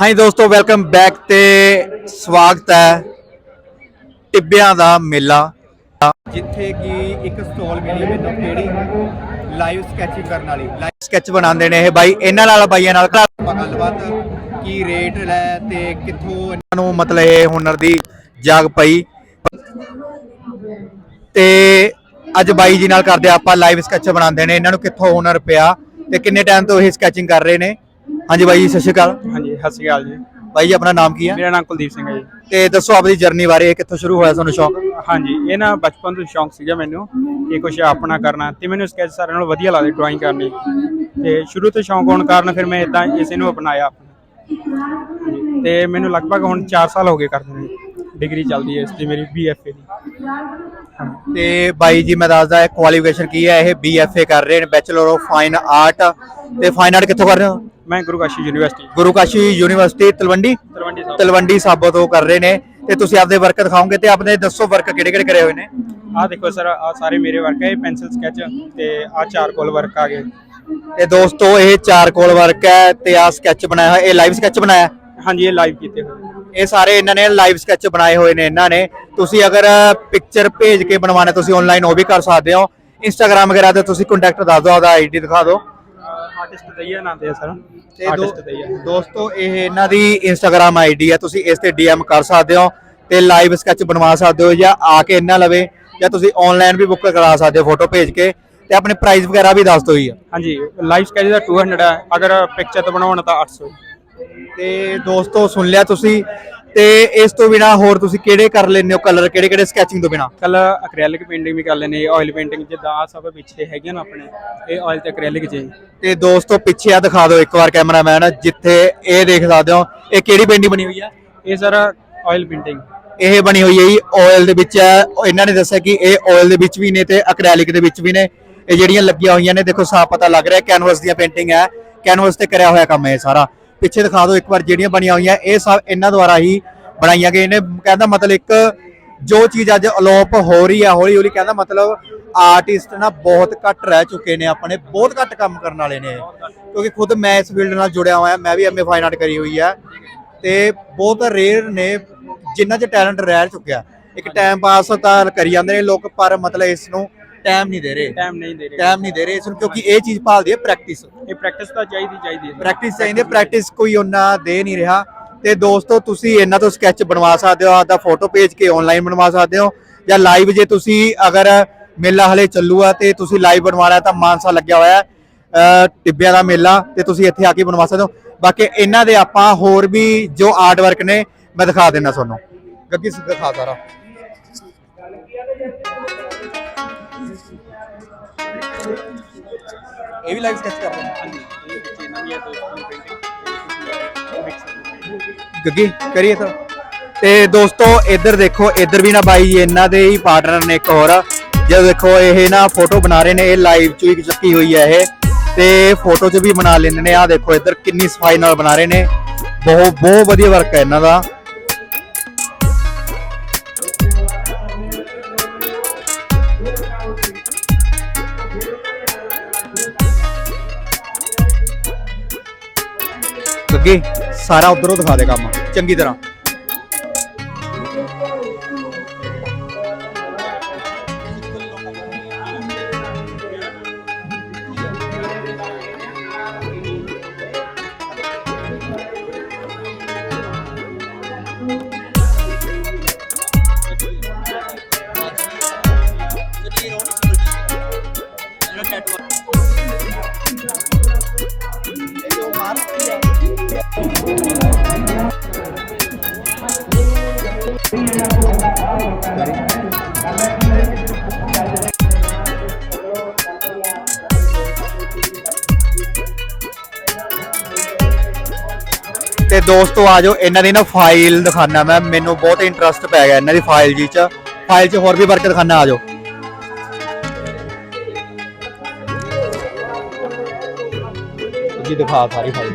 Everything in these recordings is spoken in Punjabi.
ਹਾਂਜੀ ਦੋਸਤੋ ਵੈਲਕਮ ਬੈਕ ਤੇ ਸਵਾਗਤ ਹੈ ਟਿੱਬਿਆਂ ਦਾ ਮੇਲਾ। ਜਿੱਥੇ ਕਿ ਇੱਕ ਸਟਾਲ ਮਿਲੀ ਮੈਨੂੰ ਕਿਹੜੀ ਲਾਈਵ ਸਕੈਚਿੰਗ ਕਰਨ ਵਾਲੀ। ਲਾਈਵ ਸਕੈਚ ਬਣਾਉਂਦੇ ਨੇ ਇਹ ਬਾਈ, ਇਹਨਾਂ ਨਾਲ, ਬਾਈਆਂ ਨਾਲ। ਗੱਲਬਾਤ ਕੀ ਰੇਟ ਲੈ ਤੇ ਕਿੱਥੋਂ ਇਹਨਾਂ ਨੂੰ ਮਤਲਬ ਇਹ ਹੁਨਰ ਦੀ ਜਾਗ ਪਈ। ਤੇ ਅੱਜ ਬਾਈ ਜੀ ਨਾਲ ਕਰਦੇ ਆਪਾਂ ਲਾਈਵ ਸਕੈਚ ਬਣਾਉਂਦੇ ਨੇ, ਇਹਨਾਂ ਨੂੰ ਕਿੱਥੋਂ ਹੁਨਰ ਪਿਆ ਤੇ ਕਿੰਨੇ ਟਾਈਮ ਤੋਂ ਇਹ ਸਕੈਚਿੰਗ ਕਰ ਰਹੇ ਨੇ। ਹਾਂਜੀ ਬਾਈ ਜੀ ਸਤਿ ਸ਼੍ਰੀ ਅਕਾਲ। ਹਾਂਜੀ ਸਤਿ ਸ਼੍ਰੀ ਅਕਾਲ ਜੀ। ਬਾਈ ਜੀ ਆਪਣਾ ਨਾਮ ਕੀ ਹੈ? ਮੇਰਾ ਨਾਮ ਕੁਲਦੀਪ ਸਿੰਘ ਹੈ ਜੀ। ਤੇ ਦੱਸੋ ਆਪਣੀ ਜਰਨੀ ਬਾਰੇ ਇਹ ਕਿੱਥੋਂ ਸ਼ੁਰੂ ਹੋਇਆ ਤੁਹਾਨੂੰ ਸ਼ੌਕ? ਹਾਂਜੀ ਇਹ ਨਾ ਬਚਪਨ ਤੋਂ ਸ਼ੌਂਕ ਸੀਗਾ ਮੈਨੂੰ ਕਿ ਕੁਝ ਆਪਣਾ ਕਰਨਾ ਤੇ ਮੈਨੂੰ ਸਕੈਚ ਸਾਰਿਆਂ ਨਾਲੋਂ ਵਧੀਆ ਲੱਗਦਾ ਡਰਾਇੰਗ ਕਰਨੀ। ਤੇ ਸ਼ੁਰੂ ਤੋਂ ਸ਼ੌਂਕ ਹੋਣ ਕਾਰਨ ਫਿਰ ਮੈਂ ਇਦਾਂ ਇਸੇ ਨੂੰ ਅਪਣਾਇਆ ਆਪਣਾ। ਤੇ ਮੈਨੂੰ ਲਗਭਗ ਹੁਣ 4 ਸਾਲ ਹੋ ਗਏ ਕਰਦੇ ਨੇ। ਡਿਗਰੀ ਚੱਲਦੀ ਹੈ ਇਸ ਦੀ ਮੇਰੀ ਬੀਐਫਏ ਦੀ। ਤੇ ਬਾਈ ਜੀ ਮੈਂ ਦੱਸਦਾ ਇਹ ਕੁਆਲੀਫਿਕੇਸ਼ਨ ਕੀ ਹੈ? ਇਹ ਬੀਐਫਏ ਕਰ ਰਹੇ ਨੇ ਬੈਚਲਰ ਆਫ ਫਾਈਨ ਆਰਟ ਤੇ ਫਾਈਨ ਆਰਟ ਕਿੱਥੋਂ ਕਰ ਰਹੇ ਹੋ? ਮੈਂ ਗੁਰੂ ਕਾਸ਼ੀ ਯੂਨੀਵਰਸਿਟੀ। ਗੁਰੂ ਕਾਸ਼ੀ ਯੂਨੀਵਰਸਿਟੀ ਤਲਵੰਡੀ? ਤਲਵੰਡੀ ਸਾਹਿਬ। ਤਲਵੰਡੀ ਸਾਬੋ ਤੋਂ ਕਰ ਰਹੇ ਨੇ ਤੇ ਤੁਸੀਂ ਆਪਦੇ ਵਰਕ ਦਿਖਾਓਗੇ ਤੇ ਆਪਣੇ ਦੱਸੋ ਵਰਕ ਕਿਹੜੇ ਕਿਹੜੇ ਕਰੇ ਹੋਏ ਨੇ? ਆਹ ਦੇਖੋ ਸਰ ਆਹ ਸਾਰੇ ਮੇਰੇ ਵਰਕ ਹੈ ਇਹ ਪੈਨਸਲ ਸਕੈਚ ਤੇ ਆਹ ਚਾਰ ਕੋਲ ਵਰਕ ਆ ਗਏ। ਤੇ ਦੋਸਤੋ ਇਹ ਚਾਰ ਕੋਲ ਵਰਕ ਹੈ ਤੇ ਆ ਸਕੈਚ ਬਣਾਇਆ ਹੋਇਆ ਇਹ ਲਾਈਵ ਸਕੈਚ ਬਣਾਇਆ। ਹਾਂਜੀ ਇਹ ਲਾਈਵ ਕੀਤੇ ਹੋਏ। ਇਹ ਸਾਰੇ ਇਹਨਾਂ ਨੇ ਲਾਈਵ ਸਕੈਚ ਬਣਾਏ ਹੋਏ ਨੇ ਇਹਨਾਂ ਨੇ। ਤੁਸੀਂ ਅਗਰ ਪਿਕਚਰ ਭੇਜ ਕੇ ਬਣਵਾਣਾ ਤੁਸੀਂ ਆਨਲਾਈਨ ਉਹ ਵੀ ਕਰ ਸਕਦੇ ਹੋ। ਇੰਸਟਾਗ੍ਰam ਵਗੈਰਾ ਤੇ ਤੁਸੀਂ ਕੰਟੈਕਟ ਦੱਸ ਦਿਓ ਆਦਾ ਆਈਡੀ ਦਿਖਾ ਦਿਓ। ਆਰਟਿਸਟ ਦਈਆ ਨਾਂ ਤੇ ਸਰ। ਤੇ ਦੋ- ਆਰਟਿਸਟ ਦਈਆ ਦੋਸਤੋ ਇਹ ਇਹਨਾਂ ਦੀ ਇੰਸਟਾਗ੍ਰam ਆਈਡੀ ਹੈ ਤੁਸੀਂ ਇਸ ਤੇ ਡੀਐਮ ਕਰ ਸਕਦੇ ਹੋ ਤੇ ਲਾਈਵ ਸਕੈਚ ਬਣਵਾ ਸਕਦੇ ਹੋ ਜਾਂ ਆ ਕੇ ਇਹਨਾਂ ਲਵੇ ਜਾਂ ਤੁਸੀਂ ਆਨਲਾਈਨ ਵੀ ਬੁੱਕ ਕਰਾ ਸਕਦੇ ਹੋ ਫੋਟੋ ਭੇਜ ਕੇ ਤੇ ਆਪਣੇ ਪ੍ਰਾਈਸ ਵਗੈਰਾ ਵੀ ਦੱਸ ਦਿਓ ਜੀ। ਹਾਂਜੀ ਲਾਈਵ ਸਕੈਚ ਦਾ 200 ਹੈ ਅਗਰ ਪਿਕਚਰ ਤੋਂ ਬਣਾਉਣਾ ਤਾਂ 800 ਤੇ ਦੋਸਤੋ ਸੁਣ ਲਿਆ ਤੁਸੀਂ ਤੇ ਇਸ ਤੋਂ ਬਿਨਾ ਹੋਰ ਤੁਸੀਂ ਕਿਹੜੇ ਕਰ ਲੈਂਦੇ ਹੋ ਕਲਰ ਕਿਹੜੇ ਕਿਹੜੇ ਸਕੈਚਿੰਗ ਤੋਂ ਬਿਨਾ? ਕੱਲ ਐਕ੍ਰੈਲਿਕ ਪੇਂਟਿੰਗ ਵੀ ਕਰ ਲੈਨੇ ਆਇਲ ਪੇਂਟਿੰਗ ਜਿੱਦਾਂ ਆ ਸਭ ਪਿੱਛੇ ਹੈਗੀਆਂ ਨਾ ਆਪਣੇ ਇਹ ਆਇਲ ਤੇ ਐਕ੍ਰੈਲਿਕ ਹੀ। ਤੇ ਦੋਸਤੋ ਪਿੱਛੇ ਆ ਦਿਖਾ ਦਿਓ ਇੱਕ ਵਾਰ ਕੈਮਰਾਮੈਨ ਜਿੱਥੇ ਇਹ ਦੇਖ ਸਕਦੇ ਹੋ ਇਹ ਕਿਹੜੀ ਪੇਂਟਿੰਗ ਬਣੀ ਹੋਈ ਹੈ ਇਹ ਸਰ ਆਇਲ ਪੇਂਟਿੰਗ ਇਹ ਬਣੀ ਹੋਈ ਹੈ ਜੀ ਆਇਲ ਦੇ ਵਿੱਚ ਹੈ ਇਹਨਾਂ ਨੇ ਦੱਸਿਆ ਕਿ ਇਹ ਆਇਲ ਦੇ ਵਿੱਚ ਵੀ ਨੇ ਤੇ ਐਕ੍ਰੈਲਿਕ ਦੇ ਵਿੱਚ ਵੀ ਨੇ। ਇਹ ਜਿਹੜੀਆਂ ਲੱਗੀਆਂ ਹੋਈਆਂ ਨੇ ਦੇਖੋ ਸਾਫ਼ ਪਤਾ ਲੱਗ ਰਿਹਾ ਕੈਨਵਸ ਦੀਆਂ ਪੇਂਟਿੰਗ ਹੈ। ਕੈਨਵਸ ਤੇ ਕਰਿਆ ਹੋਇਆ ਕੰਮ ਹੈ ਇਹ ਸਾਰਾ। ਪਿੱਛੇ ਦਿਖਾ ਦਿਓ ਇੱਕ ਵਾਰ ਜਿਹੜੀਆਂ ਬਣੀਆਂ ਹੋਈਆਂ, ਇਹ ਸਭ ਇਹਨਾਂ ਦੁਆਰਾ ਹੀ ਬਣਾਈਆਂ ਗਈਆਂ ਨੇ। ਕਹਿੰਦਾ ਮਤਲਬ ਇੱਕ ਜੋ ਚੀਜ਼ ਅੱਜ ਅਲੋਪ ਹੋ ਰਹੀ ਹੈ ਹੌਲੀ ਹੌਲੀ ਕਹਿੰਦਾ ਮਤਲਬ ਆਰਟਿਸਟ ਨਾ ਬਹੁਤ ਘੱਟ ਰਹਿ ਚੁੱਕੇ ਨੇ ਆਪਣੇ, ਬਹੁਤ ਘੱਟ ਕੰਮ ਕਰਨ ਵਾਲੇ ਨੇ ਕਿਉਂਕਿ ਖੁਦ ਮੈਂ ਇਸ ਫੀਲਡ ਨਾਲ ਜੁੜਿਆ ਹੋਇਆ, ਮੈਂ ਵੀ ਐਮਏ ਫਾਈਨ ਆਰਟ ਕਰੀ ਹੋਈ ਹੈ ਤੇ ਬਹੁਤ ਰੇਅਰ ਨੇ ਜਿਨ੍ਹਾਂ 'ਚ ਟੈਲੈਂਟ ਰਹਿ ਚੁੱਕਿਆ। ਇੱਕ ਟਾਈਮ ਪਾਸ ਤਾਂ ਕਰੀ ਜਾਂਦੇ ਨੇ ਲੋਕ, ਪਰ ਮਤਲਬ ਇਸ ਨੂੰ ਟਾਈਮ ਨਹੀਂ ਦੇ ਰਹੇ। ਟਾਈਮ ਨਹੀਂ ਦੇ ਰਹੇ। ਟਾਈਮ ਨਹੀਂ ਦੇ ਰਹੇ ਇਸ ਨੂੰ ਕਿਉਂਕਿ ਇਹ ਚੀਜ਼ ਭਾਲਦੀ ਹੈ ਪ੍ਰੈਕਟਿਸ ਇਹ ਪ੍ਰੈਕਟਿਸ ਤਾਂ ਚਾਹੀਦੀ ਚਾਹੀਦੀ ਹੈ ਪ੍ਰੈਕਟਿਸ ਚਾਹੀਦੀ ਹੈ ਪ੍ਰੈਕਟਿਸ ਕੋਈ ਉਹਨਾਂ ਦੇ ਨਹੀਂ ਰਿਹਾ। ਤੇ ਦੋਸਤੋ ਤੁਸੀਂ ਇਹਨਾਂ ਤੋਂ ਸਕੈਚ ਬਣਵਾ ਸਕਦੇ ਹੋ ਆਦਾ ਫੋਟੋ ਭੇਜ ਕੇ ਆਨਲਾਈਨ ਬਣਵਾ ਸਕਦੇ ਹੋ ਜਾਂ ਲਾਈਵ ਜੇ ਤੁਸੀਂ ਅਗਰ ਮੇਲਾ ਹਲੇ ਚੱਲੂ ਆ ਤੇ ਤੁਸੀਂ ਲਾਈਵ ਬਣਵਾਣਾ ਤਾਂ ਮਾਨਸਾ ਲੱਗਿਆ ਹੋਇਆ ਟਿੱਬਿਆਂ ਦਾ ਮੇਲਾ ਤੇ ਤੁਸੀਂ ਇੱਥੇ ਆ ਕੇ ਬਣਵਾ ਸਕਦੇ ਹੋ। ਬਾਕੀ ਇਹਨਾਂ ਦੇ ਆਪਾਂ ਹੋਰ ਵੀ ਜੋ ਆਰਟ ਵਰਕ ਨੇ ਮੈਂ ਦਿਖਾ ਦੇਣਾ ਤੁਹਾਨੂੰ। ਗੱਗੀ ਸਿੱਧਾ ਸਾਰਾ। ਇਹ ਵੀ ਲਾਈਵ ਸਕੈਚ ਕਰਦੇ ਨੇ। ਹਾਂਜੀ ਇਹ ਪਿੱਛੇ ਨਵੀਂ ਹੈ ਦੋਸਤਾਂ ਦੀ ਪੇਂਟਿੰਗ ਗੱਗੀ, ਕਰੀਏ ਤਾਂ। ਤੇ ਦੋਸਤੋ, ਇੱਧਰ ਦੇਖੋ, ਇੱਧਰ ਵੀ ਨਾ ਬਾਈ, ਇਹਨਾਂ ਦੇ ਹੀ ਪਾਰਟਨਰ ਨੇ ਇੱਕ ਹੋਰ। ਜਦੋਂ ਦੇਖੋ, ਇਹ ਨਾ ਫੋਟੋ ਬਣਾ ਰਹੇ ਨੇ, ਇਹ ਲਾਈਵ ਚ ਵੀ ਚੱਕੀ ਹੋਈ ਹੈ ਇਹ। ਤੇ ਫੋਟੋ ਚ ਵੀ ਬਣਾ ਲੈਂਦੇ ਨੇ। ਆ ਦੇਖੋ, ਇੱਧਰ ਕਿੰਨੀ ਸਫ਼ਾਈ ਨਾਲ ਬਣਾ ਰਹੇ ਨੇ। ਬਹੁਤ ਬਹੁਤ ਵਧੀਆ ਵਰਕ ਹੈ ਇਹਨਾਂ ਦਾ। ਗੱਗੀ ਸਾਰਾ ਉਧਰੋਂ ਦਿਖਾ ਦੇ ਕੰਮ। ਚੰਗੀ ਤਰ੍ਹਾਂ। ਤੇ ਦੋਸਤੋ ਆ ਜਾਓ, ਇਹਨਾਂ ਦੀ ਨਾ ਫਾਈਲ ਦਿਖਾਣਾ ਮੈਂ, ਮੈਨੂੰ ਬਹੁਤ ਇੰਟਰਸਟ ਪੈ ਗਿਆ ਇਹਨਾਂ ਦੀ ਫਾਈਲ ਜੀ ਚ। ਫਾਈਲ 'ਚ ਹੋਰ ਵੀ ਵਰਕ ਦਿਖਾਣਾ ਆ ਜਾਓ। ਜੀ ਦਿਖਾ ਸਾਰੀ ਫਾਈਲ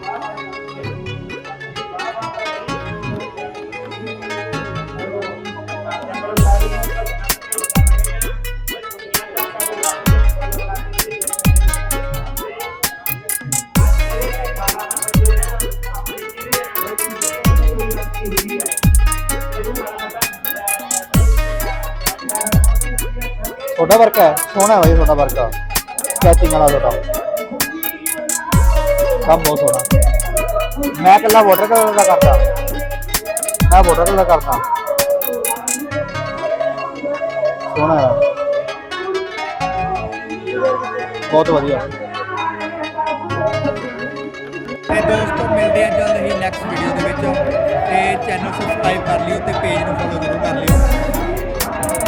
ਤੁਹਾਡਾ ਵਰਕ ਹੈ ਸੋਹਣਾ ਹੈ ਬਾਈ ਤੁਹਾਡਾ ਵਰਕ ਸਕੈਚਿੰਗ ਵਾਲਾ ਤੁਹਾਡਾ ਕੰਮ ਬਹੁਤ ਸੋਹਣਾ ਮੈਂ ਇਕੱਲਾ ਵਾਟਰ ਕਲਰ ਦਾ ਕਰਦਾ ਮੈਂ ਵਾਟਰ ਕਲਰ ਕਰਦਾ ਸੋਹਣਾ ਹੈ ਬਹੁਤ ਵਧੀਆ ਤੇ ਦੋਸਤੋ, ਮਿਲਦੇ ਆ ਜਲਦ ਹੀ ਨੈਕਸਟ ਵੀਡੀਓ ਦੇ ਵਿੱਚ। ਤੇ ਚੈਨਲ ਸਬਸਕ੍ਰਾਈਬ ਕਰ ਲਿਓ ਤੇ ਪੇਜ ਨੂੰ ਫੋਲੋ ਜ਼ਰੂਰ ਕਰ ਲਿਓ।